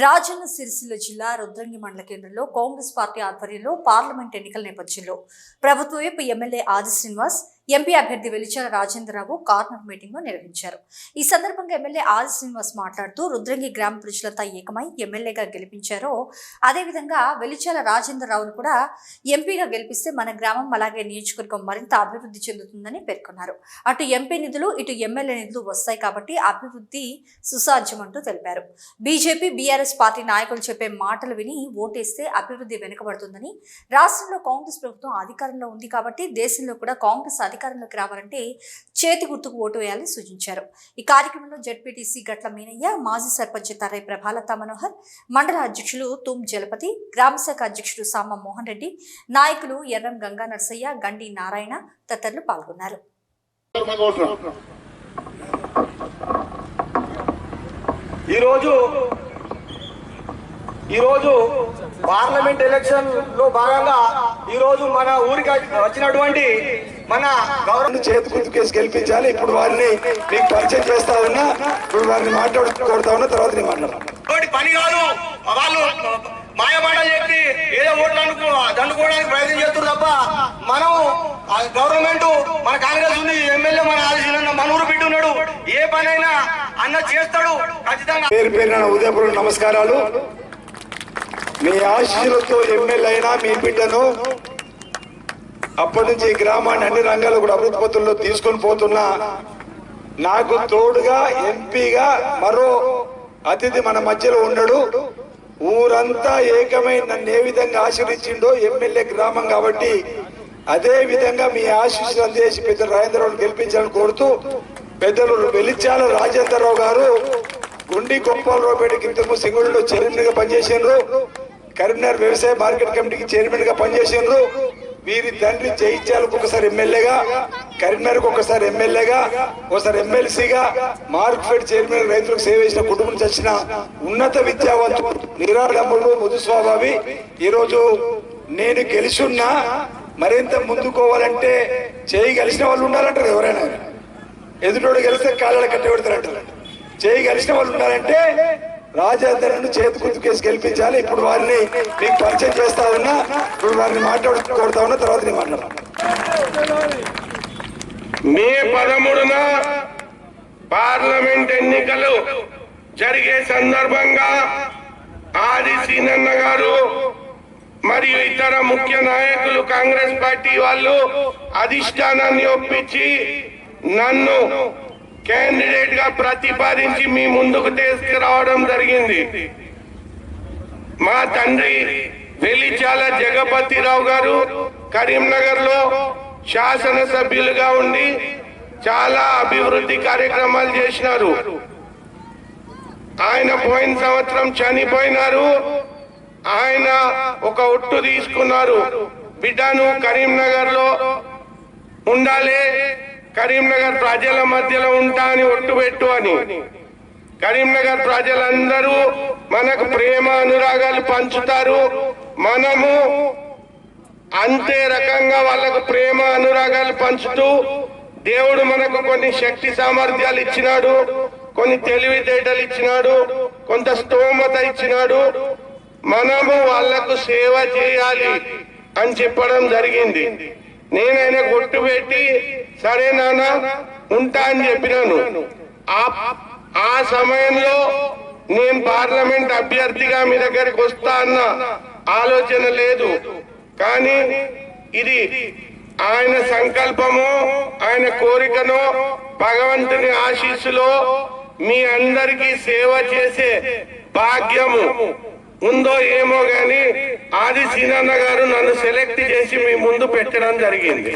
రాజన్న సిరిసిల్ల జిల్లా రుద్రంగి మండల కేంద్రంలో కాంగ్రెస్ పార్టీ ఆధ్వర్యంలో పార్లమెంట్ ఎన్నికల నేపథ్యంలో ప్రభుత్వ వైపు ఎమ్మెల్యే ఆది శ్రీనివాస్ ఎంపీ అభ్యర్థి వెలిచాల రాజేంద్రరావు కార్నర్ మీటింగ్ నిర్వహించారు. ఈ సందర్భంగా ఎమ్మెల్యే ఆది శ్రీనివాస్ మాట్లాడుతూ రుద్రంగి గ్రామ ప్రజలతో ఏకమై ఎమ్మెల్యేగా గెలిపించారో అదేవిధంగా వెలిచాల రాజేంద్రరావును కూడా ఎంపీగా గెలిపిస్తే మన గ్రామం అలాగే నియోజకవర్గం మరింత అభివృద్ధి చెందుతుందని పేర్కొన్నారు. అటు ఎంపీ నిధులు ఇటు ఎమ్మెల్యే నిధులు వస్తాయి కాబట్టి అభివృద్ధి సుసాధ్యమంటూ తెలిపారు. బీజేపీ బీఆర్ఎస్ పార్టీ నాయకులు చెప్పే మాటలు విని ఓటేస్తే అభివృద్ధి వెనుకబడుతుందని రాష్ట్రంలో కాంగ్రెస్ ప్రభుత్వం అధికారంలో ఉంది కాబట్టి దేశంలో కూడా కాంగ్రెస్ అధికారంలోకి రావాలంటే చేతి గుర్తుకు ఓటు వేయాలని సూచించారు. ఈ కార్యక్రమంలో జడ్పీటీసీ గట్ల మీనయ్య మాజీ సర్పంచ్ తర్రై ప్రభాలత మనోహర్ మండల అధ్యక్షులు తుమ్ జలపతి గ్రామశాఖ అధ్యక్షుడు సామ మోహన్ రెడ్డి నాయకులు ఎర్రం గంగా నర్సయ్య గండి నారాయణ తదితరులు పాల్గొన్నారు. ఈరోజు ఈరోజు పార్లమెంట్ ఎలక్షన్లో భాగంగా ఈరోజు మన ఊరికి వచ్చినటువంటి మన గౌరవ చేతి గుర్తు కేసు గెలిపించాలి. ఇప్పుడు వారిని మీకు పరిచయం చేస్తా ఉన్నా ఇప్పుడు వారిని మాట్లాడుకోడుతా ఉన్నా తర్వాత నేను మాట్లాడతాను పని కాదు. వాళ్ళు మాయమాటలు చెప్పి ఏదో ఓట్లు అనుకో దండుకోవడానికి ప్రయత్నం చేస్తారు తప్ప మనం గవర్నమెంట్ మన కాంగ్రెస్ ఉంది ఎమ్మెల్యే మన ఆలోచన మన ఊరు బిడ్డ ఉన్నాడు. ఏ పనైనా అన్న చేస్తాడు ఖచ్చితంగా. పేరు పేరున ఉదయపూర్ నమస్కారాలు. మీ ఆశీస్సులతో ఎమ్మెల్యే అయినా మీ బిడ్డను అప్పటి నుంచి ఈ గ్రామాన్ని అన్ని రంగాల్లో కూడా అభివృద్ధి పత్రుల్లో తీసుకొని పోతున్నా. నాకు తోడుగా ఎంపీగా మరో అతిథి మన మధ్యలో ఉండడు. ఊరంతా ఏకమై నన్ను ఏ విధంగా ఆశీర్వించిండో ఎమ్మెల్యే గ్రామం కాబట్టి అదే విధంగా మీ ఆశీస్సులు అందజేసి పెద్ద రాజేంద్రరావు గెలిపించాలని కోరుతూ పెద్దలు వెలిచాల రాజేంద్రరావు గారు గుండి గోపాలరావుపేటకి ఇంతకు సింగుళ్ళు చైర్మన్గా పనిచేసిండ్రు. కరీంనగర్ వ్యవసాయ మార్కెట్ కమిటీకి చైర్మన్గా పనిచేసిండ్రు. వీరి తండ్రి జయించాలకు ఒకసారి ఎమ్మెల్యేగా కరీంనగర్కు ఒకసారి ఎమ్మెల్యేగా ఒకసారి ఎమ్మెల్సీగా మార్క్ఫెడ్ చైర్మన్ రైతులకు సేవ చేసిన కుటుంబం చచ్చిన ఉన్నత విద్యావంతుడు నిరాడంబుడు మృదు ఈరోజు నేను గెలిచున్నా మరింత ముందుకోవాలంటే చేయి కలిసిన వాళ్ళు ఉండాలంటారు ఎవరైనా. ఎదుటోడు గెలిస్తే కాళ్ళ కట్టబెడతారంటారు చేయి కలిసిన వాళ్ళు ఉండాలంటే రాజేంద్రను చేతి గుర్తు కేసు గెలిపించాలి. ఇప్పుడు వారిని మీకు పరిచయం చేస్తా ఉన్నా ఇప్పుడు వారిని మాట్లాడుకోడతా ఉన్నా తర్వాత నేను మాట్లాడతాను మే పదమూడున పార్లమెంట్ ఎన్నికలు జరిగే సందర్భంగా ఆది సీనన్న గారు మరియు ఇతర ముఖ్య నాయకులు కాంగ్రెస్ పార్టీ వాళ్ళు అధిష్టానాన్ని ఒప్పించి నన్ను క్యాండిడేట్గా ప్రతిపాదించి మీ ముందుకు తీసుకురావడం జరిగింది. మా తండ్రి వెలిచాల జగపతిరావు గారు కరీంనగర్లో శాసనసభ్యులుగా ఉండి చాలా అభివృద్ధి కార్యక్రమాలు చేసినారు. ఆయన పోయిన సంవత్సరం చనిపోయినారు. ఆయన ఒక ఒట్టు తీసుకున్నారు. బిడ్డను కరీంనగర్లో ఉండాలి. కరీంనగర్ ప్రజల మధ్యలో ఉంటా అని ఒట్టు పెట్టు అని. కరీంనగర్ ప్రజలందరూ మనకు ప్రేమ అనురాగాలు పంచుతారు. మనము అంతే రకంగా వాళ్ళకు ప్రేమ అనురాగాలు పంచుతూ దేవుడు మనకు కొన్ని శక్తి సామర్థ్యాలు ఇచ్చినాడు కొన్ని తెలివితేటలు ఇచ్చినాడు కొంత స్తోమత ఇచ్చినాడు. మనము వాళ్ళకు సేవ చేయాలి అని చెప్పడం జరిగింది. నేనైనా గుట్టు పెట్టి సరే నాన్న ఉంటా అని చెప్పినాను. ఆ ఆ సమయంలో నేను పార్లమెంట్ అభ్యర్థిగా మీ దగ్గరికి వస్తా అన్న ఆలోచన లేదు. కానీ ఇది ఆయన సంకల్పము ఆయన కోరికను భగవంతుని ఆశీస్సులో మీ అందరికీ సేవ చేసే భాగ్యము. ఉందో ఏమో గాని ఆది సీనన్న గారు నన్ను సెలెక్ట్ చేసి మీ ముందు పెట్టడం జరిగింది.